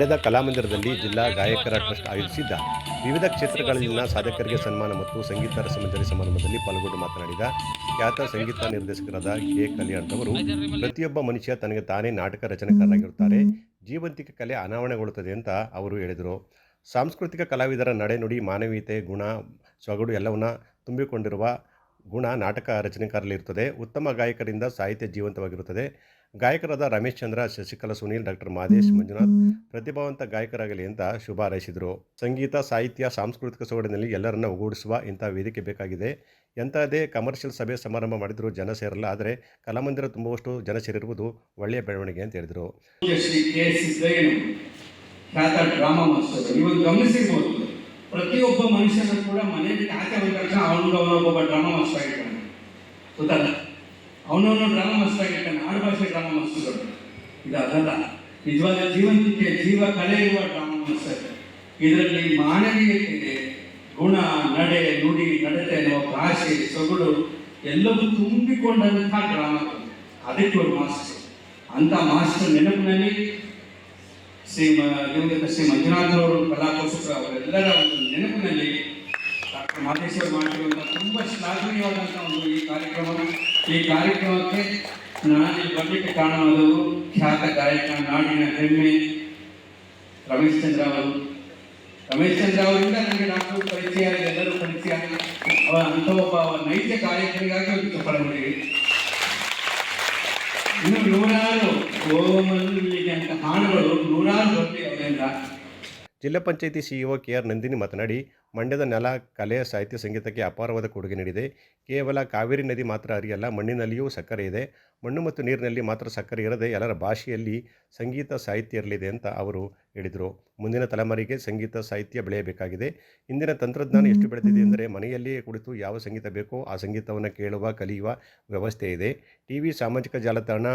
ಮಂಡ್ಯದ ಕಲಾಮಂದಿರದಲ್ಲಿ ಜಿಲ್ಲಾ ಗಾಯಕರ ಟ್ರಸ್ಟ್ ಆಯೋಜಿಸಿದ್ದ ವಿವಿಧ ಕ್ಷೇತ್ರಗಳಲ್ಲಿನ ಸಾಧಕರಿಗೆ ಸನ್ಮಾನ ಮತ್ತು ಸಂಗೀತ ರಸಮಂಜರಿ ಸಮಾರಂಭದಲ್ಲಿ ಪಾಲ್ಗೊಂಡು ಮಾತನಾಡಿದ ಖ್ಯಾತ ಸಂಗೀತ ನಿರ್ದೇಶಕರಾದ ಕೆ ಕಲ್ಯಾಣ್ ಅವರು ಪ್ರತಿಯೊಬ್ಬ ಮನುಷ್ಯ ತನಗೆ ತಾನೇ ನಾಟಕ ರಚನೆಕಾರರಾಗಿರುತ್ತಾರೆ, ಜೀವಂತಿಕ ಕಲೆ ಅನಾವರಣಗೊಳ್ಳುತ್ತದೆ ಅಂತ ಅವರು ಹೇಳಿದರು. ಸಾಂಸ್ಕೃತಿಕ ಕಲಾವಿದರ ನಡೆನುಡಿ ಮಾನವೀಯತೆ, ಗುಣ, ಸೊಗಡು ಎಲ್ಲವನ್ನ ತುಂಬಿಕೊಂಡಿರುವ ಗುಣ ನಾಟಕ ರಚನೆಕಾರರಲ್ಲಿರುತ್ತದೆ. ಉತ್ತಮ ಗಾಯಕರಿಂದ ಸಾಹಿತ್ಯ ಜೀವಂತವಾಗಿರುತ್ತದೆ. ಗಾಯಕರಾದ ರಮೇಶ್ ಚಂದ್ರ ಶಶಿಕಲಾ ಸುನೀಲ್ ಡಾಕ್ಟರ್ ಮಾದೇಶ್ ಮಂಜುನಾಥ್ ಪ್ರತಿಭಾವಂತ ಗಾಯಕರಾಗಲಿ ಅಂತ ಶುಭ ಹಾರೈಸಿದರು ಸಂಗೀತ ಸಾಹಿತ್ಯ ಸಾಂಸ್ಕೃತಿಕ ಸೊಗಡಿನಲ್ಲಿ ಎಲ್ಲರನ್ನ ಒಗ್ಗೂಡಿಸುವ ಇಂಥ ವೇದಿಕೆ ಬೇಕಾಗಿದೆ. ಎಂಥದೇ ಕಮರ್ಷಿಯಲ್ ಸಭೆ ಸಮಾರಂಭ ಮಾಡಿದರೂ ಜನ ಸೇರಲ್ಲ ಆದರೆ ಕಲಾಮಂದಿರ ತುಂಬುವಷ್ಟು ಜನ ಸೇರಿರುವುದು ಒಳ್ಳೆಯ ಬೆಳವಣಿಗೆ ಅಂತ ಹೇಳಿದರು. ಗಮನಿಸಿರ್ಬೋದು. ಪ್ರತಿಯೊಬ್ಬ ಮನುಷ್ಯನ ಕೂಡ ಮನೆಯಲ್ಲಿ ಆಚೆ ಬಂದ ತಕ್ಷಣ ಅವನಿಗೆ ಅವನೊಬ್ಬ ಡ್ರಾಮಾ ಮಾಸ್ಟರ್ ಆಗಿರ್ತಾನೆ. ಗೊತ್ತಲ್ಲ? ಅವನವನು ಡ್ರಾಮಾ ಮಾಸ್ಟರ್ ಆಗಿರ್ತಾನೆ ಆಡುಭಾಷೆ ಡ್ರಾಮಾ ಮಾಸ್ಟರ್ಗಳು ಇದು ಅದಲ್ಲ. ನಿಜವಾದ ಜೀವಂತಿಕೆ ಜೀವ ಕಲೆ ಇರುವ ಡ್ರಾಮಾ ಮಾಸ್ಟರ್ ಇದರಲ್ಲಿ ಮಾನವೀಯತೆ ಗುಣ, ನಡೆ, ನುಡಿ, ನಡತೆ ಅನ್ನುವ ಭಾಷೆ, ಸೊಗಡು ಎಲ್ಲವೂ ತುಂಬಿಕೊಂಡಂತಹ ಡ್ರಾಮಾಗಳು ಅದಕ್ಕೆ ಒಂದು ಮಾಸ್ಟರ್. ಅಂತ ಮಾಸ್ಟರ್ ನೆನಪಿನಲ್ಲಿ ಶ್ರೀ ದಿವಂಗತ ಶ್ರೀ ಮಂಜುನಾಥರವರು ಕಲಾಕೋಶಕ ಅವರೆಲ್ಲರ ಒಂದು ನೆನಪಿನಲ್ಲಿ ಡಾಕ್ಟರ್ ಮಾದೇಶ್ವರ್ ಮಾಡಿರುವಂಥ ತುಂಬ ಶ್ಲಾಘನೀಯವಾದಂಥ ಒಂದು ಈ ಕಾರ್ಯಕ್ರಮ ಈ ಕಾರ್ಯಕ್ರಮಕ್ಕೆ ನಾನು ಬರಲಿಕ್ಕೆ ಕಾರಣವಾದವರು ಖ್ಯಾತ ಗಾಯಕ ನಾಡಿನ ಹೆಮ್ಮೆ ರಮೇಶ್ ಚಂದ್ರ ಅವರು. ರಮೇಶ್ ಚಂದ್ರ ಅವರಿಂದ ನನಗೆ ನಾನು ಪರಿಚಯ ಎಲ್ಲರೂ ಪರಿಚಯ. ಅವರ ಅಂಥ ಒಬ್ಬ ನೈಜ ಕಾರ್ಯಕ್ರಮಗಾಗಿ ಒಂದು ಚಪ್ಪಳಗಳಿವೆ ಇನ್ನು ನೂರಾರು ಓಮಲ್ಲಿಗೆ ಅಂತ ಹಾಡುಗಳು ನೂರಾರು ಬರ್ತೀವಿ ಅವರಿಂದ. ಜಿಲ್ಲಾ panchayat CEO K R Nandini ಮಾತನಾಡಿ ಮಂಡ್ಯದ ನೆಲ ಕಲೆ ಸಾಹಿತ್ಯ ಸಂಗೀತಕ್ಕೆ ಅಪಾರವಾದ ಕೊಡುಗೆ ನೀಡಿದೆ. ಕೇವಲ ಕಾವೇರಿ ನದಿ ಮಾತ್ರ ಅರಿಯಲ್ಲ ಮಣ್ಣಿನಲ್ಲಿಯೂ ಸಕ್ಕರೆ ಇದೆ. ಮಣ್ಣು ಮತ್ತು ನೀರಿನಲ್ಲಿ ಮಾತ್ರ ಸಕ್ಕರೆ ಇರದೆ ಎಲ್ಲರ ಭಾಷೆಯಲ್ಲಿ ಸಂಗೀತ ಸಾಹಿತ್ಯ ಇರಲಿದೆ ಅಂತ ಅವರು ಹೇಳಿದರು. ಮುಂದಿನ ತಲೆಮಾರಿಗೆ ಸಂಗೀತ ಸಾಹಿತ್ಯ ಬೆಳೆಯಬೇಕಾಗಿದೆ. ಇಂದಿನ ತಂತ್ರಜ್ಞಾನ ಎಷ್ಟು ಬೆಳೆದಿದೆ ಅಂದರೆ ಮನೆಯಲ್ಲಿಯೇ ಕುಳಿತು ಯಾವ ಸಂಗೀತ ಬೇಕೋ ಆ ಸಂಗೀತವನ್ನು ಕೇಳುವ ಕಲಿಯುವ ವ್ಯವಸ್ಥೆ ಇದೆ. ಟಿ ವಿ ಸಾಮಾಜಿಕ ಜಾಲತಾಣ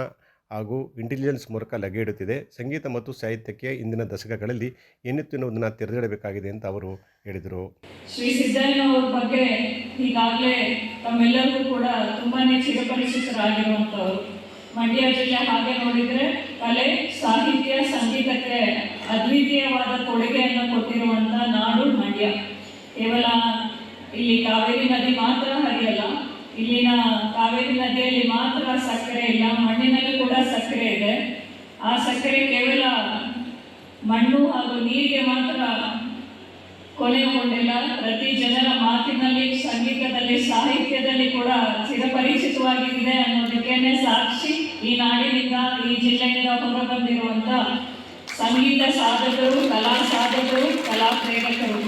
ಹಾಗೂ ಇಂಟೆಲಿಜೆನ್ಸ್ ಮೂಲಕ ಲಗೆ ಇಡುತ್ತಿದೆ. ಸಂಗೀತ ಮತ್ತು ಸಾಹಿತ್ಯಕ್ಕೆ ಇಂದಿನ ದಶಕಗಳಲ್ಲಿ ಏನಿತ್ತು ತೆರೆದಿಡಬೇಕಾಗಿದೆ ಅಂತ ಅವರು ಹೇಳಿದರು. ಶ್ರೀ ಸಿದ್ದಯ್ಯನವ್ರ ಬಗ್ಗೆ ಈಗಾಗಲೇ ತಮ್ಮೆಲ್ಲರಿಗೂ ಕೂಡ ತುಂಬಾ ಚಿರಪರಿಚಿತರಾಗಿರುವಂಥವ್ರು ಮಂಡ್ಯ ಜಿಲ್ಲೆ ಹಾಗೆ ನೋಡಿದರೆ ಕಲೆ, ಸಾಹಿತ್ಯ, ಸಂಗೀತಕ್ಕೆ ಅದ್ವಿತೀಯವಾದ ಕೊಡುಗೆಯನ್ನು ಕೊಟ್ಟಿರುವಂಥ ನಾಡು ಮಂಡ್ಯ. ಕೇವಲ ಇಲ್ಲಿ ಕಾವೇರಿ ನದಿ ಮಾತ್ರ ಹರಿಯಲ್ಲ ಇಲ್ಲಿನ ಕಾವೇರಿ ನದಿಯಲ್ಲಿ ಮಾತ್ರ ಸಕ್ಕರೆ ಇಲ್ಲ, ಮಣ್ಣಿನಲ್ಲಿ ಕೂಡ ಸಕ್ಕರೆ ಇದೆ. ಆ ಸಕ್ಕರೆ ಕೇವಲ ಮಣ್ಣು ಹಾಗೂ ನೀರಿಗೆ ಮಾತ್ರ ಕೊನೆಗೊಂಡಿಲ್ಲ ಪ್ರತಿ ಜನರ ಮಾತಿನಲ್ಲಿ, ಸಂಗೀತದಲ್ಲಿ, ಸಾಹಿತ್ಯದಲ್ಲಿ ಕೂಡ ಚಿರಪರಿಚಿತವಾಗಿದೆ ಅನ್ನೋದಕ್ಕೇನೆ ಸಾಕ್ಷಿ ಈ ನಾಡಿನಿಂದ, ಈ ಜಿಲ್ಲೆಯಿಂದ ಹೊರಬಂದಿರುವಂಥ ಸಂಗೀತ ಸಾಧಕರು, ಕಲಾ ಸಾಧಕರು, ಕಲಾ ಪ್ರೇರಕರು.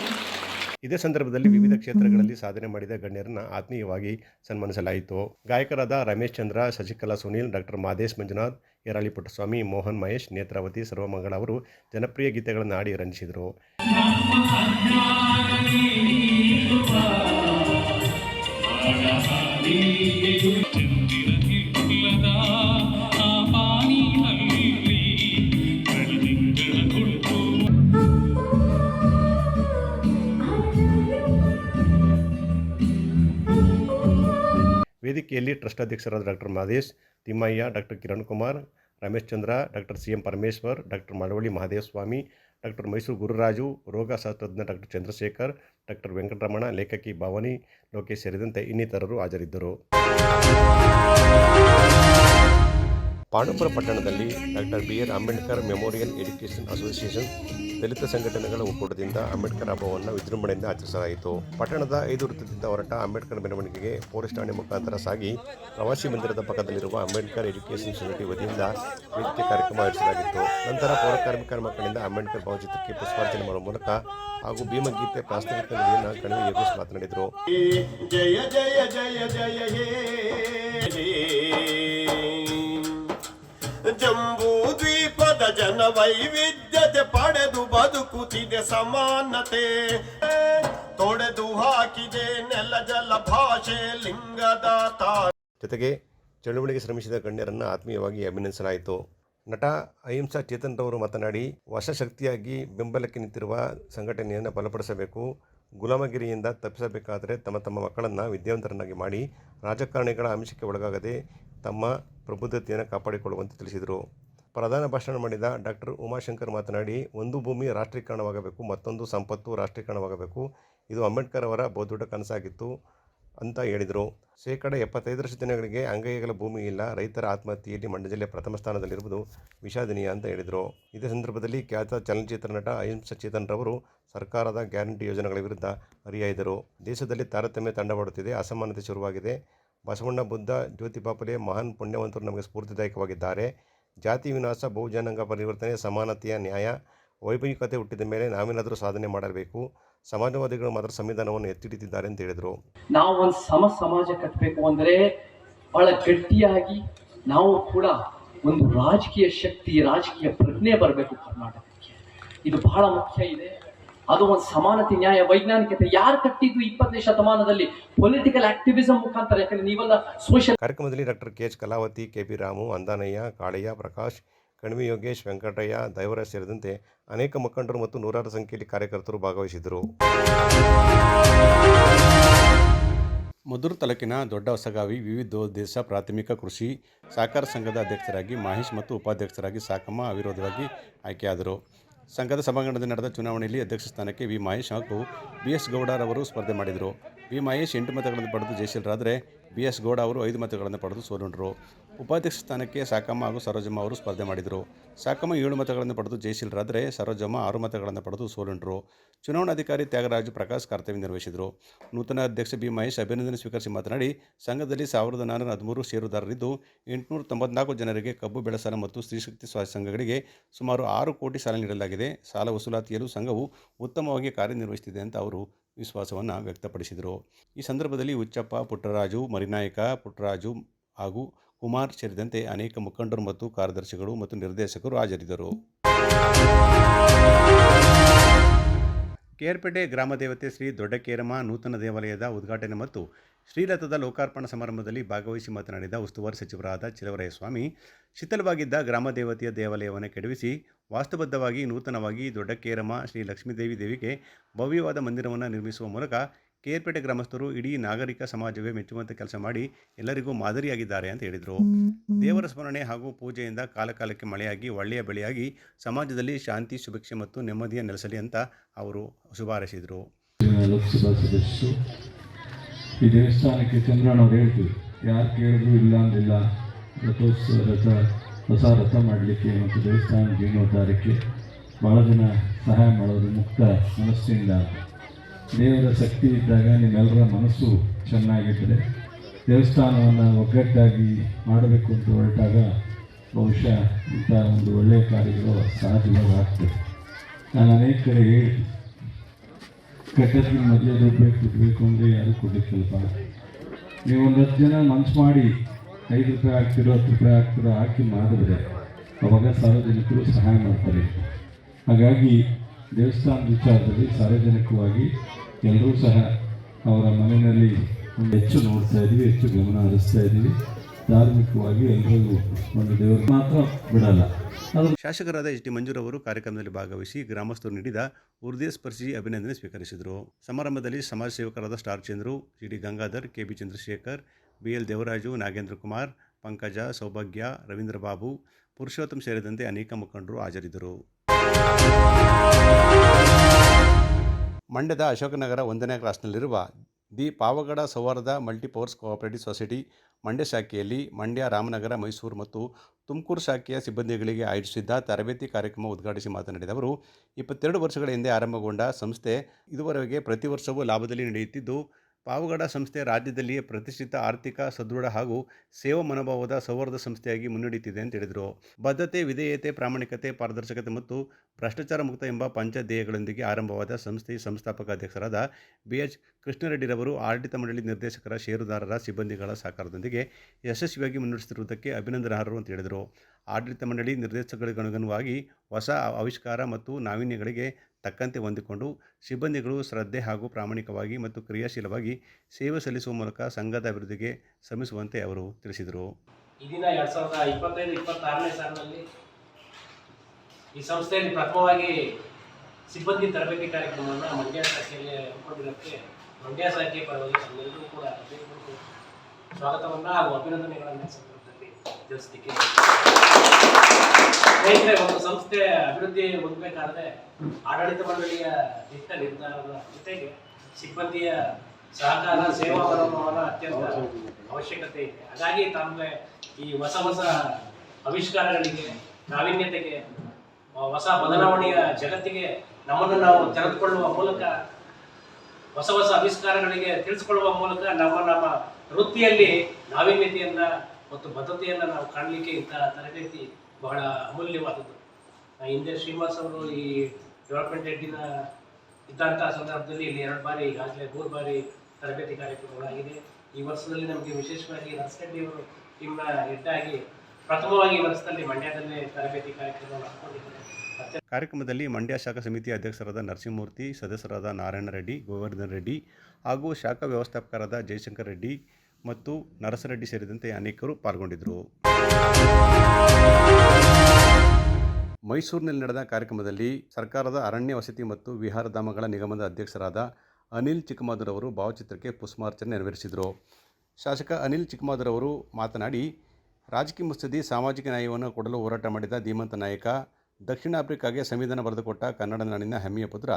ಇದೇ ಸಂದರ್ಭದಲ್ಲಿ ವಿವಿಧ ಕ್ಷೇತ್ರಗಳಲ್ಲಿ ಸಾಧನೆ ಮಾಡಿದ ಗಣ್ಯರನ್ನು ಆತ್ಮೀಯವಾಗಿ ಸನ್ಮಾನಿಸಲಾಯಿತು ಗಾಯಕರಾದ ರಮೇಶ್ ಚಂದ್ರ ಶಶಿಕಲಾ ಸುನೀಲ್ ಡಾಕ್ಟರ್ ಮಾದೇಶ್ ಮಂಜುನಾಥ್ ಯರಾಳಿ ಪುಟ್ಟಸ್ವಾಮಿ ಮೋಹನ್ ಮಹೇಶ್ ನೇತ್ರಾವತಿ ಸರ್ವಮಂಗಳ ಅವರು ಜನಪ್ರಿಯ ಗೀತೆಗಳನ್ನು ಹಾಡಿ ರಂಜಿಸಿದರು ವೇದಿಕೆಯಲ್ಲಿ ಟ್ರಸ್ಟ್ ಅಧ್ಯಕ್ಷರಾದ doctor Mahadesh Thimmaiah, doctor Kiran Kumar, Ramesh Chandra, doctor C M Parameshwar, doctor Malavalli Mahadevaswamy, doctor Mysuru Gururaju ರೋಗಶಾಸ್ತ್ರಜ್ಞ doctor Chandrashekhar, doctor Venkataramana, ಲೇಖಕಿ ಭವಾನಿ, ಲೋಕೇಶ್ ಸೇರಿದಂತೆ ಇನ್ನಿತರರು ಹಾಜರಿದ್ದರು. ಪಾಂಡುಪುರ ಪಟ್ಟಣದಲ್ಲಿ doctor B R Ambedkar memorial education association ದಲಿತ ಸಂಘಟನೆಗಳ ಒಕ್ಕೂಟದಿಂದ ಅಂಬೇಡ್ಕರ್ ಹಬ್ಬವನ್ನು ವಿಜೃಂಭಣೆಯಿಂದ ಆಚರಿಸಲಾಯಿತು. ಪಟ್ಟಣದ ಐದು ವೃತ್ತದಿಂದ ಹೊರಟ ಅಂಬೇಡ್ಕರ್ ಮೆರವಣಿಗೆಗೆ ಪೊಲೀಸ್ ಠಾಣೆ ಮುಖಾಂತರ ಸಾಗಿ ಪ್ರವಾಸಿ ಮಂದಿರದ ಪಕ್ಕದಲ್ಲಿರುವ ಅಂಬೇಡ್ಕರ್ ಎಜುಕೇಷನ್ ಸೊಸೈಟಿ ವತಿಯಿಂದ ವೇದಿಕೆ ಕಾರ್ಯಕ್ರಮ ಆಯೋಜಿಸಲಾಗಿತ್ತು. ನಂತರ ಪೌರ ಕಾರ್ಮಿಕರ ಮಕ್ಕಳಿಂದ ಅಂಬೇಡ್ಕರ್ ಭಾವಚಿತ್ರಕ್ಕೆ ಪುಷ್ಪಾರ್ಚನೆ ಮಾಡುವ ಮೂಲಕ ಹಾಗೂ ಭೀಮಗೀತೆ ಪ್ರಾಸ್ತಾವಿಕ ನದಿಯನ್ನು ಕಣಿವೆ ಯೋಗೇಶ್ ಮಾತನಾಡಿದರು. ವೈವಿಧ್ಯತೆ ಪಡೆದು ಬದುಕುತ್ತಿದೆ ಸಮಾನತೆ. ತೊಡೆದು ಹಾಕಿದೆ ನೆಲ ಜಲ ಭಾಷೆ ಲಿಂಗದ ಜೊತೆಗೆ ಚಳುವಳಿಗೆ ಶ್ರಮಿಸಿದ ಗಣ್ಯರನ್ನು ಆತ್ಮೀಯವಾಗಿ ಅಭಿನಂದಿಸಲಾಯಿತು. ನಟ ಅಹಿಂಸಾ ಚೇತನ್ ರವರು ಮಾತನಾಡಿ ಹೊಸ ಶಕ್ತಿಯಾಗಿ ಬೆಂಬಲಕ್ಕೆ ನಿಂತಿರುವ ಸಂಘಟನೆಯನ್ನು ಬಲಪಡಿಸಬೇಕು, ಗುಲಾಮಗಿರಿಯಿಂದ ತಪ್ಪಿಸಬೇಕಾದರೆ ತಮ್ಮ ತಮ್ಮ ಮಕ್ಕಳನ್ನು ವಿದ್ಯಾವಂತರನ್ನಾಗಿ ಮಾಡಿ, ರಾಜಕಾರಣಿಗಳ ಅಂಶಕ್ಕೆ ಒಳಗಾಗದೆ ತಮ್ಮ ಪ್ರಬುದ್ಧತೆಯನ್ನು ಕಾಪಾಡಿಕೊಳ್ಳುವಂತೆ ತಿಳಿಸಿದರು. ಪ್ರಧಾನ ಭಾಷಣ ಮಾಡಿದ ಡಾಕ್ಟರ್ ಉಮಾಶಂಕರ್ ಮಾತನಾಡಿ, ಒಂದು ಭೂಮಿ ರಾಷ್ಟ್ರೀಕರಣವಾಗಬೇಕು, ಮತ್ತೊಂದು ಸಂಪತ್ತು ರಾಷ್ಟ್ರೀಕರಣವಾಗಬೇಕು. ಇದು ಅಂಬೇಡ್ಕರ್ ಅವರ ಬಹುದೊಡ್ಡ ಕನಸಾಗಿತ್ತು ಅಂತ ಹೇಳಿದರು. ಶೇಕಡ ಎಪ್ಪತ್ತೈದರಷ್ಟು ದಿನಗಳಿಗೆ ಅಂಗೈಗಳ ಭೂಮಿ ಇಲ್ಲ, ರೈತರ ಆತ್ಮಹತ್ಯೆಯಲ್ಲಿ ಮಂಡ್ಯ ಜಿಲ್ಲೆ ಪ್ರಥಮ ಸ್ಥಾನದಲ್ಲಿರುವುದು ವಿಷಾದನೀಯ ಅಂತ ಹೇಳಿದರು. ಇದೇ ಸಂದರ್ಭದಲ್ಲಿ ಖ್ಯಾತ ಚಲನಚಿತ್ರ ನಟ ಅಹಿಂಸ ಚೇತನ್ ರವರು ಸರ್ಕಾರದ ಗ್ಯಾರಂಟಿ ಯೋಜನೆಗಳ ವಿರುದ್ಧ ಅರಿಯಾಯಿದರು. ದೇಶದಲ್ಲಿ ತಾರತಮ್ಯ ತಂಡವಾಡುತ್ತಿದೆ, ಅಸಮಾನತೆ ಶುರುವಾಗಿದೆ. ಬಸವಣ್ಣ ಬುದ್ಧ ಜ್ಯೋತಿಬಾ ಫುಲೆ ಮಹಾನ್ ಪುಣ್ಯವಂತರು ನಮಗೆ ಸ್ಫೂರ್ತಿದಾಯಕವಾಗಿದ್ದಾರೆ. ಜಾತಿ ವಿನಾಶ, ಬಹುಜನಾಂಗ ಪರಿವರ್ತನೆ, ಸಮಾನತೆಯ ನ್ಯಾಯ, ವೈಭವಿಕತೆ ಹುಟ್ಟಿದ ಮೇಲೆ ನಾವೇನಾದರೂ ಸಾಧನೆ ಮಾಡಬೇಕು ಸಮಾಜವಾದಿಗಳು ಮಾತ್ರ ಸಂವಿಧಾನವನ್ನು ಎತ್ತಿಡಿತಿದ್ದಾರೆ ಅಂತ ಹೇಳಿದರು. ನಾವು ಒಂದು ಸಮ ಸಮಾಜ ಕಟ್ಟಬೇಕು ಅಂದರೆ ಬಹಳ ಗಟ್ಟಿಯಾಗಿ ನಾವು ಕೂಡ ಒಂದು ರಾಜಕೀಯ ಶಕ್ತಿ, ರಾಜಕೀಯ ಪ್ರಜ್ಞೆ ಬರಬೇಕು ಕರ್ನಾಟಕಕ್ಕೆ. ಇದು ಬಹಳ ಮುಖ್ಯ ಇದೆ. ಅದು ಒಂದು ಸಮಾನತೆ ನ್ಯಾಯ ವೈಜ್ಞಾನಿಕತೆ. ಯಾರು ಕಟ್ಟಿದ್ದು ಇಪ್ಪತ್ತನೇ ಶತಮಾನದಲ್ಲಿ? ಪೊಲಿಟಿಕಲ್ ಆಕ್ಟಿವಿಸಂ ಮುಖಾಂತರ. ಯಾಕಂದ್ರೆ ನೀವೆಲ್ಲ ಸೋಷಿಯಲ್ ಕಾರ್ಯಕ್ರಮದಲ್ಲಿ doctor K H Kalavati K P Ramu Andanayya Kalayya Prakash Kanvi Yogesh Venkataiah Daivaraj ಸೇರಿದಂತೆ ಅನೇಕ ಮುಖಂಡರು ಮತ್ತು ನೂರಾರು ಸಂಖ್ಯೆಯಲ್ಲಿ ಕಾರ್ಯಕರ್ತರು ಭಾಗವಹಿಸಿದ್ದರು. ಮಧುರ ತಾಲೂಕಿನ ದೊಡ್ಡ ಹೊಸಗಾವಿ ವಿವಿಧೋದ್ದೇಶ ಪ್ರಾಥಮಿಕ ಕೃಷಿ ಸಹಕಾರ ಸಂಘದ ಅಧ್ಯಕ್ಷರಾಗಿ ಮಹೇಶ್ ಮತ್ತು ಉಪಾಧ್ಯಕ್ಷರಾಗಿ ಸಾಕಮ್ಮ ಅವಿರೋಧವಾಗಿ ಆಯ್ಕೆಯಾದರು. ಸಂಘದ ಸಭಾಂಗಣದಲ್ಲಿ ನಡೆದ ಚುನಾವಣೆಯಲ್ಲಿ ಅಧ್ಯಕ್ಷ ಸ್ಥಾನಕ್ಕೆ ವಿ. ಮಹೇಶ್ ಹಾಗೂ ಬಿ. ಎಸ್. ಗೌಡರವರು ಸ್ಪರ್ಧೆ ಮಾಡಿದರು. ವಿ. ಮಹೇಶ್ ಎಂಟು ಮತಗಳನ್ನು ಪಡೆದು ಜಯಶೀಲರಾದರೆ ಬಿ. ಎಸ್. ಗೌಡ ಅವರು ಐದು ಮತಗಳನ್ನು ಪಡೆದು ಸೋಲುಂಡರು. ಉಪಾಧ್ಯಕ್ಷ ಸ್ಥಾನಕ್ಕೆ ಸಾಕಮ್ಮ ಹಾಗೂ ಸರೋಜಮ್ಮ ಅವರು ಸ್ಪರ್ಧೆ ಮಾಡಿದರು. ಸಾಕಮ್ಮ ಏಳು ಮತಗಳನ್ನು ಪಡೆದು ಜಯಶೀಲರಾದರೆ ಸರೋಜಮ್ಮ ಆರು ಮತಗಳನ್ನು ಪಡೆದು ಸೋಲುಂಡರು ಚುನಾವಣಾಧಿಕಾರಿ ತ್ಯಾಗರಾಜು ಪ್ರಕಾಶ್ ಕರ್ತವ್ಯ ನಿರ್ವಹಿಸಿದರು. ನೂತನ ಅಧ್ಯಕ್ಷ ಬಿ ಮಹೇಶ್ ಅಭಿನಂದನೆ ಸ್ವೀಕರಿಸಿ ಮಾತನಾಡಿ, ಸಂಘದಲ್ಲಿ ಸಾವಿರದ ನಾನ್ನೂರ ಹದಿಮೂರು ಷೇರುದಾರರಿದ್ದು ಎಂಟುನೂರ ತೊಂಬತ್ನಾಲ್ಕು ಜನರಿಗೆ ಕಬ್ಬು, ಬೆಳೆಸಾಲ ಮತ್ತು ಸ್ತ್ರೀಶಕ್ತಿ ಸ್ವ ಸಂಘಗಳಿಗೆ ಸುಮಾರು ಆರು ಕೋಟಿ ಸಾಲ ನೀಡಲಾಗಿದೆ. ಸಾಲ ವಸೂಲಾತಿಯಲ್ಲೂ ಸಂಘವು ಉತ್ತಮವಾಗಿ ಕಾರ್ಯನಿರ್ವಹಿಸುತ್ತಿದೆ ಅಂತ ಅವರು ವಿಶ್ವಾಸವನ್ನು ವ್ಯಕ್ತಪಡಿಸಿದರು. ಈ ಸಂದರ್ಭದಲ್ಲಿ ಹುಚ್ಚಪ್ಪ, ಪುಟ್ಟರಾಜು, ಮರಿನಾಯಕ, ಪುಟ್ಟರಾಜು ಹಾಗೂ ಕುಮಾರ್ ಸೇರಿದಂತೆ ಅನೇಕ ಮುಖಂಡರು ಮತ್ತು ಕಾರ್ಯದರ್ಶಿಗಳು ಮತ್ತು ನಿರ್ದೇಶಕರು ಹಾಜರಿದ್ದರು. ಕೇರ್ಪೇಟೆ ಗ್ರಾಮ ದೇವತೆ ಶ್ರೀ ದೊಡ್ಡಕೇರಮ್ಮ ನೂತನ ದೇವಾಲಯದ ಉದ್ಘಾಟನೆ ಮತ್ತು ಶ್ರೀರಥದ ಲೋಕಾರ್ಪಣ ಸಮಾರಂಭದಲ್ಲಿ ಭಾಗವಹಿಸಿ ಮಾತನಾಡಿದ ಉಸ್ತುವಾರಿ ಸಚಿವರಾದ ಚಿಲವರಾಯಸ್ವಾಮಿ ಶಿಥಿಲವಾಗಿದ್ದ ಗ್ರಾಮ ದೇವತೆಯ ದೇವಾಲಯವನ್ನು ಕೆಡವಿಸಿ ವಾಸ್ತುಬದ್ಧವಾಗಿ ನೂತನವಾಗಿ ದೊಡ್ಡಕೇರಮ್ಮ ಶ್ರೀ ಲಕ್ಷ್ಮೀದೇವಿ ದೇವಿಗೆ ಭವ್ಯವಾದ ಮಂದಿರವನ್ನು ನಿರ್ಮಿಸುವ ಮೂಲಕ ಕೇರ್ಪೇಟೆ ಗ್ರಾಮಸ್ಥರು ಇಡೀ ನಾಗರಿಕ ಸಮಾಜವೇ ಮೆಚ್ಚುವಂತೆ ಕೆಲಸ ಮಾಡಿ ಎಲ್ಲರಿಗೂ ಮಾದರಿಯಾಗಿದ್ದಾರೆ ಅಂತ ಹೇಳಿದರು. ದೇವರ ಸ್ಮರಣೆ ಹಾಗೂ ಪೂಜೆಯಿಂದ ಕಾಲಕಾಲಕ್ಕೆ ಮಳೆಯಾಗಿ ಒಳ್ಳೆಯ ಬೆಳೆಯಾಗಿ ಸಮಾಜದಲ್ಲಿ ಶಾಂತಿ ಸುಭಿಕ್ಷೆ ಮತ್ತು ನೆಮ್ಮದಿಯ ನೆಲೆಸಲಿ ಅಂತ ಅವರು ಶುಭಾರೈಸಿದರು. ಲೋಕಸಭಾ ಸದಸ್ಯರು. ಈ ದೇವಸ್ಥಾನಕ್ಕೆ ಚಂದ್ರಣ್ಣವ್ರು ಹೇಳ್ತೀವಿ ಯಾರು ಕೇಳಿದ್ರು ಇಲ್ಲ ಅಂದಿಲ್ಲ. ರಥೋತ್ಸವ ರಥ ಹೊಸ ರಥ ಮಾಡಲಿಕ್ಕೆ ಮತ್ತು ದೇವಸ್ಥಾನ ಜೀರ್ಣೋದ್ಧಾರಕ್ಕೆ ಭಾಳ ಜನ ಸಹಾಯ ಮಾಡೋದು ಮುಕ್ತ ಮನಸ್ಸಿಂದ ದೇವರ ಶಕ್ತಿ ಇದ್ದಾಗ ನಿಮ್ಮೆಲ್ಲರ ಮನಸ್ಸು ಚೆನ್ನಾಗಿದ್ದರೆ ದೇವಸ್ಥಾನವನ್ನು ಒಗ್ಗಟ್ಟಾಗಿ ಮಾಡಬೇಕು ಅಂತ ಹೊರಟಾಗ ಬಹುಶಃ ಇಂಥ ಒಂದು ಒಳ್ಳೆಯ ಕಾರ್ಯಗಳು ಸಹಜವಾಗಿ ಆಗ್ತದೆ ನಾನು ಅನೇಕ ಕಡೆ ಹೇಳಿ ಕಟ್ಟದಿನ ಮೊದಲೇ ದುಡ್ಡು ಕೊಡಬೇಕು ಅಂದರೆ ಯಾರು ಕೊಡಲಿಕ್ಕಲ್ಪ ನೀವು ಹತ್ತು ಜನ ಮನ್ಸು ಮಾಡಿ ಐದು ರೂಪಾಯಿ ಹಾಕ್ತಿರೋ, ಹತ್ತು ರೂಪಾಯಿ ಹಾಕ್ತಿರೋ ಹಾಕಿ ಮಾಡಿದ್ರೆ ಅವಾಗ ಸಾರ್ವಜನಿಕರು ಸಹಾಯ ಮಾಡ್ತಾರೆ. ಹಾಗಾಗಿ ದೇವಸ್ಥಾನದ ವಿಚಾರದಲ್ಲಿ ಸಾರ್ವಜನಿಕವಾಗಿ ಎಲ್ಲರೂ ಸಹ ಅವರ ಮನೆಯಲ್ಲಿ ಹೆಚ್ಚು ನೋಡ್ತಾ ಇದ್ದೀವಿ, ಹೆಚ್ಚು ಗಮನ ಹರಿಸ್ತಾ ಇದ್ದೀವಿ. ಧಾರ್ಮಿಕವಾಗಿ ಎಲ್ಲರಿಗೂ ಒಂದು ದೇವರು ಮಾತ್ರ ಬಿಡಲ್ಲ. ಶಾಸಕರಾದ ಎಚ್ ಡಿ ಮಂಜೂರವರು ಕಾರ್ಯಕ್ರಮದಲ್ಲಿ ಭಾಗವಹಿಸಿ ಗ್ರಾಮಸ್ಥರು ನೀಡಿದ ಹೃದಯ ಸ್ಪರ್ಶಿ ಅಭಿನಂದನೆ ಸ್ವೀಕರಿಸಿದರು. ಸಮಾರಂಭದಲ್ಲಿ ಸಮಾಜ ಸೇವಕರಾದ star Chandru G D Gangadhar K B Chandrashekar B L Devaraju, Nagendra Kumar, Pankaja, Saubhagya, Ravindra Babu, Purushottam ಸೇರಿದಂತೆ ಅನೇಕ ಮುಖಂಡರು ಹಾಜರಿದ್ದರು. ಮಂಡ್ಯದ ಅಶೋಕನಗರ ಒಂದನೇ ಕ್ರಾಸ್ನಲ್ಲಿರುವ ದಿ ಪಾವಗಡ ಸೌಹಾರ್ದ ಮಲ್ಟಿಪವರ್ಸ್ ಕೋಆಪರೇಟಿವ್ ಸೊಸೈಟಿ ಮಂಡ್ಯ ಶಾಖೆಯಲ್ಲಿ ಮಂಡ್ಯ, ರಾಮನಗರ, ಮೈಸೂರು ಮತ್ತು ತುಮಕೂರು ಶಾಖೆಯ ಸಿಬ್ಬಂದಿಗಳಿಗೆ ಆಯೋಜಿಸಿದ್ದ ತರಬೇತಿ ಕಾರ್ಯಕ್ರಮ ಉದ್ಘಾಟಿಸಿ ಮಾತನಾಡಿದ ಅವರು, ಇಪ್ಪತ್ತೆರಡು ವರ್ಷಗಳ ಹಿಂದೆ ಆರಂಭಗೊಂಡ ಸಂಸ್ಥೆ ಇದುವರೆಗೆ ಪ್ರತಿ ವರ್ಷವೂ ಲಾಭದಲ್ಲಿ ನಡೆಯುತ್ತಿದ್ದು ಪಾವಗಡ ಸಂಸ್ಥೆ ರಾಜ್ಯದಲ್ಲಿಯೇ ಪ್ರತಿಷ್ಠಿತ ಆರ್ಥಿಕ ಸದೃಢ ಹಾಗೂ ಸೇವಾ ಮನೋಭಾವದ ಸೌಹಾರ್ದ ಸಂಸ್ಥೆಯಾಗಿ ಮುನ್ನಡೆಯುತ್ತಿದೆ ಅಂತ ಹೇಳಿದರು. ಬದ್ಧತೆ ವಿಧೇಯತೆ, ಪ್ರಾಮಾಣಿಕತೆ, ಪಾರದರ್ಶಕತೆ ಮತ್ತು ಭ್ರಷ್ಟಾಚಾರ ಮುಕ್ತ ಎಂಬ ಪಂಚಧ್ಯೇಯಗಳೊಂದಿಗೆ ಆರಂಭವಾದ ಸಂಸ್ಥೆಯ ಸಂಸ್ಥಾಪಕ ಅಧ್ಯಕ್ಷರಾದ ಬಿ ಎಚ್ ಕೃಷ್ಣರೆಡ್ಡಿರವರು ಆಡಳಿತ ಮಂಡಳಿ ನಿರ್ದೇಶಕರ ಷೇರುದಾರರ ಸಿಬ್ಬಂದಿಗಳ ಸಹಕಾರದೊಂದಿಗೆ ಯಶಸ್ವಿಯಾಗಿ ಮುನ್ನಡೆಸುತ್ತಿರುವುದಕ್ಕೆ ಅಭಿನಂದನಾರ್ಹರು ಅಂತ ಹೇಳಿದರು. ಆಡಳಿತ ಮಂಡಳಿ ನಿರ್ದೇಶಕಗಳಿಗನುಗುಣವಾಗಿ ಹೊಸ ಆವಿಷ್ಕಾರ ಮತ್ತು ನಾವೀನ್ಯಗಳಿಗೆ ತಕ್ಕಂತೆ ಹೊಂದಿಕೊಂಡು ಸಿಬ್ಬಂದಿಗಳು ಶ್ರದ್ಧೆ ಹಾಗೂ ಪ್ರಾಮಾಣಿಕವಾಗಿ ಮತ್ತು ಕ್ರಿಯಾಶೀಲವಾಗಿ ಸೇವೆ ಸಲ್ಲಿಸುವ ಮೂಲಕ ಸಂಘದ ಅಭಿವೃದ್ಧಿಗೆ ಶ್ರಮಿಸುವಂತೆ ಅವರು ತಿಳಿಸಿದರು. ಈ ದಿನ ಎರಡ್ ಸಾವಿರದ ಇಪ್ಪತ್ತೈದು, ಇಪ್ಪತ್ತಾರನೇ ಸಾಲಿನಲ್ಲಿ ಈ ಸಂಸ್ಥೆಯಲ್ಲಿ ಪ್ರಥಮವಾಗಿ ಸಿಬ್ಬಂದಿ ತರಬೇತಿ ಕಾರ್ಯಕ್ರಮವನ್ನು ಮಂಡ್ಯ ಶಾಖೆಯಲ್ಲಿ ಹಮ್ಮಿಕೊಂಡಿರೋದಕ್ಕೆ ಮಂಡ್ಯ ಶಾಖೆ ಪರವಾಗಿ ತಮ್ಮೆಲ್ಲರೂ ಕೂಡ ಸ್ವಾಗತವನ್ನು ಹಾಗೂ ಅಭಿನಂದನೆಗಳನ್ನು ಸ್ನೇಹಿತರೆ, ಒಂದು ಸಂಸ್ಥೆ ಅಭಿವೃದ್ಧಿ ಹೊಂದಬೇಕಾದ್ರೆ ಆಡಳಿತ ಮಂಡಳಿಯ ದಿಟ್ಟ ನಿರ್ಧಾರದ ಜೊತೆಗೆ ಸಿಬ್ಬಂದಿಯ ಸಹಕಾರ, ಸೇವಾ ಮನೋಭಾವನ ಅತ್ಯಂತ ಅವಶ್ಯಕತೆ ಇದೆ. ಹಾಗಾಗಿ ತಮಗೆ ಈ ಹೊಸ ಹೊಸ ಆವಿಷ್ಕಾರಗಳಿಗೆ, ನಾವೀನ್ಯತೆಗೆ, ಹೊಸ ಬದಲಾವಣೆಯ ಜಗತ್ತಿಗೆ ನಮ್ಮನ್ನು ನಾವು ತೆರೆದುಕೊಳ್ಳುವ ಮೂಲಕ, ಹೊಸ ಹೊಸ ಆವಿಷ್ಕಾರಗಳಿಗೆ ತಿಳಿಸ್ಕೊಳ್ಳುವ ಮೂಲಕ ನಮ್ಮ ನಮ್ಮ ವೃತ್ತಿಯಲ್ಲಿ ನಾವೀನ್ಯತೆಯನ್ನ ಮತ್ತು ಬದ್ಧತೆಯನ್ನು ನಾವು ಕಾಣಲಿಕ್ಕೆ ಇಂತಹ ತರಬೇತಿ ಬಹಳ ಅಮೂಲ್ಯವಾದದ್ದು. ಹಿಂದೆ ಶ್ರೀನಿವಾಸ್ ಅವರು ಈ ಡೆವಲಪ್ಮೆಂಟ್ ಹೆಡ್ಡಿನ ಇದ್ದಂತಹ ಸಂದರ್ಭದಲ್ಲಿ ಇಲ್ಲಿ ಎರಡು ಬಾರಿ, ಈಗಾಗಲೇ ಮೂರು ಬಾರಿ ತರಬೇತಿ ಕಾರ್ಯಕ್ರಮಗಳಾಗಿದೆ ಈ ವರ್ಷದಲ್ಲಿ ನಮಗೆ ವಿಶೇಷವಾಗಿ ನರ್ಸರೆಡ್ಡಿ ಅವರು ಟೀಮ್ನ ಹೆಡ್ ಆಗಿ ಪ್ರಥಮವಾಗಿ ವರ್ಷದಲ್ಲಿ ಮಂಡ್ಯದಲ್ಲೇ ತರಬೇತಿ ಕಾರ್ಯಕ್ರಮವನ್ನು ಹಾಕೊಂಡಿದ್ದಾರೆ ಕಾರ್ಯಕ್ರಮದಲ್ಲಿ ಮಂಡ್ಯ ಶಾಖಾ ಸಮಿತಿ ಅಧ್ಯಕ್ಷರಾದ ನರಸಿಂಹಮೂರ್ತಿ, ಸದಸ್ಯರಾದ ನಾರಾಯಣ ರೆಡ್ಡಿ, ಗೋವರ್ಧನ್ ರೆಡ್ಡಿ ಹಾಗೂ ಶಾಖಾ ವ್ಯವಸ್ಥಾಪಕರಾದ ಜಯಶಂಕರ್ ರೆಡ್ಡಿ ಮತ್ತು ನರಸರೆಡ್ಡಿ ಸೇರಿದಂತೆ ಅನೇಕರು ಪಾಲ್ಗೊಂಡಿದ್ದರು. ಮೈಸೂರಿನಲ್ಲಿ ನಡೆದ ಕಾರ್ಯಕ್ರಮದಲ್ಲಿ ಸರ್ಕಾರದ ಅರಣ್ಯ ವಸತಿ ಮತ್ತು ವಿಹಾರಧಾಮಗಳ ನಿಗಮದ ಅಧ್ಯಕ್ಷರಾದ ಅನಿಲ್ ಚಿಕ್ಕಮಾದೂರ್ ಅವರು ಭಾವಚಿತ್ರಕ್ಕೆ ಪುಷ್ಪಾರ್ಚನೆ ನೆರವೇರಿಸಿದರು. ಶಾಸಕ ಅನಿಲ್ ಚಿಕ್ಕಮಾದೂರ್ ಅವರು ಮಾತನಾಡಿ, ರಾಜಕೀಯ ಮುತ್ಸದಿ ಸಾಮಾಜಿಕ ನ್ಯಾಯವನ್ನು ಕೊಡಲು ಹೋರಾಟ ಮಾಡಿದ ಧೀಮಂತ ನಾಯಕ, ದಕ್ಷಿಣ ಆಫ್ರಿಕಾಗೆ ಸಂವಿಧಾನ ಬರೆದುಕೊಟ್ಟ ಕನ್ನಡ ನಾಡಿನ ಹೆಮ್ಮೆಯ ಪುತ್ರ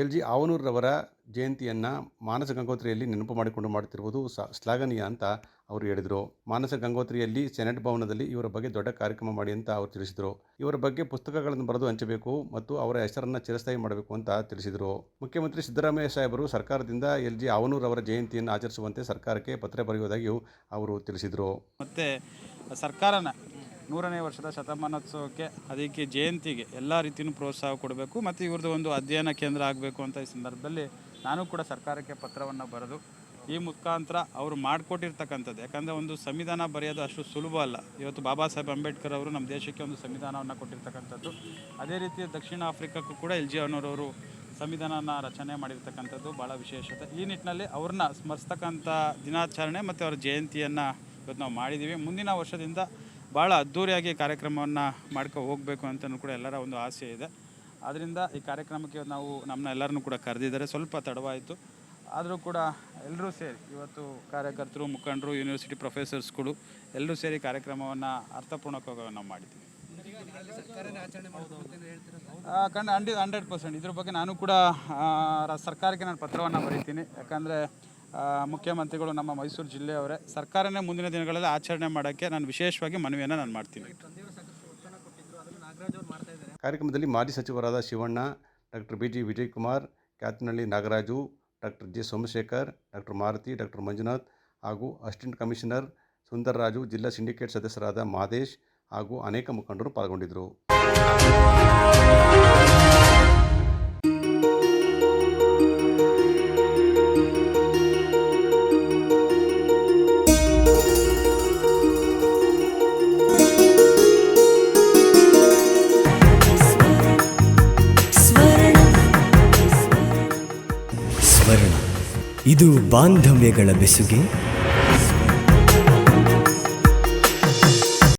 ಎಲ್ ಜಿ ಆವನೂರವರ ಜಯಂತಿಯನ್ನು ಮಾನಸ ಗಂಗೋತ್ರಿಯಲ್ಲಿ ನೆನಪು ಮಾಡಿಕೊಂಡು ಮಾಡುತ್ತಿರುವುದು ಶ್ಲಾಘನೀಯ ಅಂತ ಅವರು ಹೇಳಿದರು. ಮಾನಸ ಗಂಗೋತ್ರಿಯಲ್ಲಿ ಸೆನೆಟ್ ಭವನದಲ್ಲಿ ಇವರ ಬಗ್ಗೆ ದೊಡ್ಡ ಕಾರ್ಯಕ್ರಮ ಮಾಡಿ ಅಂತ ಅವರು ತಿಳಿಸಿದರು. ಇವರ ಬಗ್ಗೆ ಪುಸ್ತಕಗಳನ್ನು ಬರೆದು ಹಂಚಬೇಕು ಮತ್ತು ಅವರ ಹೆಸರನ್ನು ಚಿರಸ್ಥಾಯಿ ಮಾಡಬೇಕು ಅಂತ ತಿಳಿಸಿದರು. ಮುಖ್ಯಮಂತ್ರಿ ಸಿದ್ದರಾಮಯ್ಯ ಸಾಹೇಬರು ಸರ್ಕಾರದಿಂದ ಎಲ್ ಜಿ ಆವನೂರವರ ಜಯಂತಿಯನ್ನು ಆಚರಿಸುವಂತೆ ಸರ್ಕಾರಕ್ಕೆ ಪತ್ರ ಬರೆಯುವುದಾಗಿಯೂ ಅವರು ತಿಳಿಸಿದರು. ಮತ್ತು ಸರ್ಕಾರನ ನೂರನೇ ವರ್ಷದ ಶತಮಾನೋತ್ಸವಕ್ಕೆ ಅದಕ್ಕೆ ಜಯಂತಿಗೆ ಎಲ್ಲ ರೀತಿಯೂ ಪ್ರೋತ್ಸಾಹ ಕೊಡಬೇಕು ಮತ್ತು ಇವ್ರದ್ದು ಒಂದು ಅಧ್ಯಯನ ಕೇಂದ್ರ ಆಗಬೇಕು ಅಂತ ಈ ಸಂದರ್ಭದಲ್ಲಿ ನಾನು ಕೂಡ ಸರ್ಕಾರಕ್ಕೆ ಪತ್ರವನ್ನು ಬರೆದು ಈ ಮುಖಾಂತರ ಅವರು ಮಾಡಿಕೊಟ್ಟಿರ್ತಕ್ಕಂಥದ್ದು. ಯಾಕಂದರೆ ಒಂದು ಸಂವಿಧಾನ ಬರೆಯೋದು ಅಷ್ಟು ಸುಲಭ ಅಲ್ಲ. ಇವತ್ತು ಬಾಬಾ ಸಾಹೇಬ್ ಅಂಬೇಡ್ಕರ್ ಅವರು ನಮ್ಮ ದೇಶಕ್ಕೆ ಒಂದು ಸಂವಿಧಾನವನ್ನು ಕೊಟ್ಟಿರ್ತಕ್ಕಂಥದ್ದು. ಅದೇ ರೀತಿ ದಕ್ಷಿಣ ಆಫ್ರಿಕಾಕ್ಕೂ ಕೂಡ ಎಲ್ ಜಿ ಅವನವರು ಸಂವಿಧಾನನ ರಚನೆ ಮಾಡಿರ್ತಕ್ಕಂಥದ್ದು ಭಾಳ ವಿಶೇಷತೆ. ಈ ನಿಟ್ಟಿನಲ್ಲಿ ಅವ್ರನ್ನ ಸ್ಮರಿಸ್ತಕ್ಕಂಥ ದಿನಾಚರಣೆ ಮತ್ತು ಅವರ ಜಯಂತಿಯನ್ನು ಇವತ್ತು ನಾವು ಮಾಡಿದ್ದೀವಿ. ಮುಂದಿನ ವರ್ಷದಿಂದ ಭಾಳ ಅದ್ಧೂರಿಯಾಗಿ ಕಾರ್ಯಕ್ರಮವನ್ನು ಮಾಡ್ಕೊ ಹೋಗಬೇಕು ಅಂತಲೂ ಕೂಡ ಎಲ್ಲರ ಒಂದು ಆಸೆ ಇದೆ. ಆದ್ದರಿಂದ ಈ ಕಾರ್ಯಕ್ರಮಕ್ಕೆ ನಾವು ನಮ್ಮನ್ನ ಎಲ್ಲರನ್ನೂ ಕೂಡ ಕರೆದಿದ್ದಾರೆ. ಸ್ವಲ್ಪ ತಡವಾಯಿತು. ಆದರೂ ಕೂಡ ಎಲ್ಲರೂ ಸೇರಿ ಇವತ್ತು ಕಾರ್ಯಕರ್ತರು, ಮುಖಂಡರು ಯೂನಿವರ್ಸಿಟಿ ಪ್ರೊಫೆಸರ್ಸ್ಗಳು ಎಲ್ಲರೂ ಸೇರಿ ಕಾರ್ಯಕ್ರಮವನ್ನು ಅರ್ಥಪೂರ್ಣಕವಾಗಿ ನಾವು ಮಾಡಿದ್ದೀವಿ. ಕಂಡು ಹಂಡ್ರೆಡ್ ಹಂಡ್ರೆಡ್ ಪರ್ಸೆಂಟ್ ಇದ್ರ ಬಗ್ಗೆ ನಾನು ಕೂಡ ಸರ್ಕಾರಕ್ಕೆ ನಾನು ಪತ್ರವನ್ನು ಬರೀತೀನಿ. ಯಾಕಂದರೆ ಮುಖ್ಯಮಂತ್ರಿಗಳು ನಮ್ಮ ಮೈಸೂರು ಜಿಲ್ಲೆಯವರೇ, ಸರ್ಕಾರನೇ ಮುಂದಿನ ದಿನಗಳಲ್ಲಿ ಆಚರಣೆ ಮಾಡೋಕ್ಕೆ ನಾನು ವಿಶೇಷವಾಗಿ ಮನವಿಯನ್ನು ನಾನು ಮಾಡ್ತೀನಿ. ಕಾರ್ಯಕ್ರಮದಲ್ಲಿ ಮಾಜಿ ಸಚಿವರಾದ Shivanna, doctor B G Vijayakumar Kyatanahalli Nagaraju, doctor J Somashekar, doctor Maruti, doctor Manjunath ಹಾಗೂ ಅಸಿಸ್ಟೆಂಟ್ ಕಮಿಷನರ್ ಸುಂದರರಾಜು ಜಿಲ್ಲಾ ಸಿಂಡಿಕೇಟ್ ಸದಸ್ಯರಾದ ಮಾದೇಶ್ ಹಾಗೂ ಅನೇಕ ಮುಖಂಡರು ಪಾಲ್ಗೊಂಡಿದ್ದರು. ಬಾಂಧವ್ಯಗಳ ಬೆಸುಗೆ